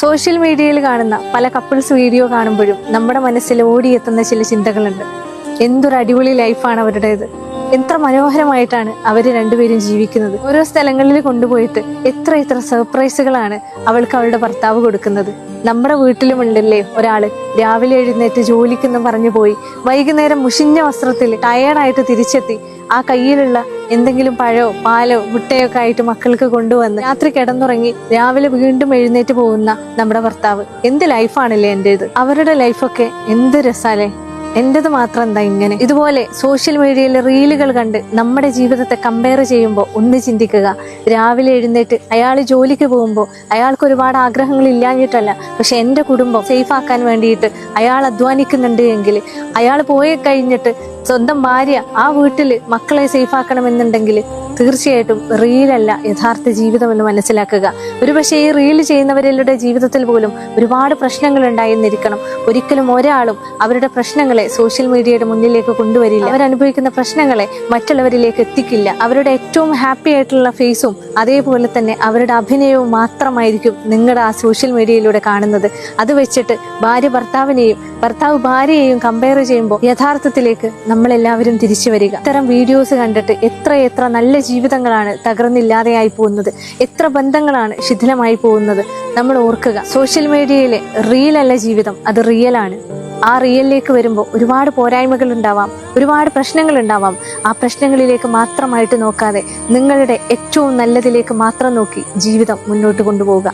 Social മീഡിയയിൽ കാണുന്ന പല കപ്പിൾസ് വീഡിയോ കാണുമ്പോഴും നമ്മുടെ മനസ്സിൽ ഓടിയെത്തുന്ന ചില ചിന്തകളുണ്ട്. എന്തൊരു അടിപൊളി ലൈഫാണ് അവരുടേത്. എത്ര മനോഹരമായിട്ടാണ് അവർ രണ്ടുപേരും ജീവിക്കുന്നത്. ഓരോ സ്ഥലങ്ങളിൽ കൊണ്ടുപോയിട്ട് എത്ര എത്ര സർപ്രൈസുകളാണ് അവൾക്ക് അവളുടെ ഭർത്താവ് കൊടുക്കുന്നത്. നമ്മുടെ വീട്ടിലും ഉണ്ടല്ലേ ഒരാൾ രാവിലെ എഴുന്നേറ്റ് ജോലിക്കെന്ന് പറഞ്ഞു പോയി വൈകുന്നേരം മുഷിഞ്ഞ വസ്ത്രത്തിൽ ടയേർഡായിട്ട് തിരിച്ചെത്തി ആ കയ്യിലുള്ള എന്തെങ്കിലും പഴോ പാലോ മുട്ടയോ ഒക്കെ ആയിട്ട് മക്കൾക്ക് കൊണ്ടുവന്ന് രാത്രി കിടന്നുറങ്ങി രാവിലെ വീണ്ടും എഴുന്നേറ്റ് പോകുന്ന നമ്മുടെ ഭർത്താവ്. എന്ത് ലൈഫാണല്ലേ എന്റെത് അവരുടെ ലൈഫൊക്കെ എന്ത് രസാലേ? എന്റെത് മാത്രം എന്താ ഇങ്ങനെ? ഇതുപോലെ സോഷ്യൽ മീഡിയയിലെ റീലുകൾ കണ്ട് നമ്മുടെ ജീവിതത്തെ കമ്പയർ ചെയ്യുമ്പോൾ ഒന്ന് ചിന്തിക്കുക. രാവിലെ എഴുന്നേറ്റ് അയാൾ ജോലിക്ക് പോകുമ്പോൾ അയാൾക്ക് ഒരുപാട് ആഗ്രഹങ്ങൾ ഇല്ലാഞ്ഞിട്ടല്ല പക്ഷെ എന്റെ കുടുംബം സേഫ് ആക്കാൻ വേണ്ടിയിട്ട് അയാൾ അധ്വാനിക്കുന്നുണ്ട് എങ്കിൽ അയാൾ പോയി കഴിഞ്ഞിട്ട് സ്വന്തം ഭാര്യ ആ വീട്ടിൽ മക്കളെ സേഫ് ആക്കണമെന്നുണ്ടെങ്കിൽ തീർച്ചയായിട്ടും റീലല്ല യഥാർത്ഥ ജീവിതം എന്ന് മനസ്സിലാക്കുക. ഒരുപക്ഷെ ഈ റീൽ ചെയ്യുന്നവരുടെ ജീവിതത്തിൽ പോലും ഒരുപാട് പ്രശ്നങ്ങൾ ഉണ്ടായിരുന്നിരിക്കണം ഒരിക്കലും ഒരാളും അവരുടെ പ്രശ്നങ്ങളെ സോഷ്യൽ മീഡിയയുടെ മുന്നിലേക്ക് കൊണ്ടുവരില്ല. അവരനുഭവിക്കുന്ന പ്രശ്നങ്ങളെ മറ്റുള്ളവരിലേക്ക് എത്തിക്കില്ല. അവരുടെ ഏറ്റവും ഹാപ്പി ആയിട്ടുള്ള ഫേസും അതേപോലെ തന്നെ അവരുടെ അഭിനയവും മാത്രമായിരിക്കും നിങ്ങളുടെ ആ സോഷ്യൽ മീഡിയയിലൂടെ കാണുന്നത്. അത് വെച്ചിട്ട് ഭാര്യ ഭർത്താവിനെയും ഭർത്താവ് ഭാര്യയെയും കമ്പയർ ചെയ്യുമ്പോൾ യഥാർത്ഥത്തിലേക്ക് നമ്മളെല്ലാവരും തിരിച്ചു വരിക. ഇത്തരം വീഡിയോസ് കണ്ടിട്ട് എത്ര എത്ര നല്ല ജീവിതങ്ങളാണ് തകർന്നില്ലാതെയായി പോകുന്നത്. എത്ര ബന്ധങ്ങളാണ് ശിഥിലമായി പോകുന്നത് നമ്മൾ ഓർക്കുക. സോഷ്യൽ മീഡിയയിലെ റിയൽ അല്ല ജീവിതം അത് റിയൽ ആണ്. ആ റിയലിലേക്ക് വരുമ്പോൾ ഒരുപാട് പോരായ്മകൾ ഉണ്ടാവാം ഒരുപാട് പ്രശ്നങ്ങൾ ഉണ്ടാവാം. ആ പ്രശ്നങ്ങളിലേക്ക് മാത്രമായിട്ട് നോക്കാതെ നിങ്ങളുടെ ഏറ്റവും നല്ലതിലേക്ക് മാത്രം നോക്കി ജീവിതം മുന്നോട്ട് കൊണ്ടുപോവുക.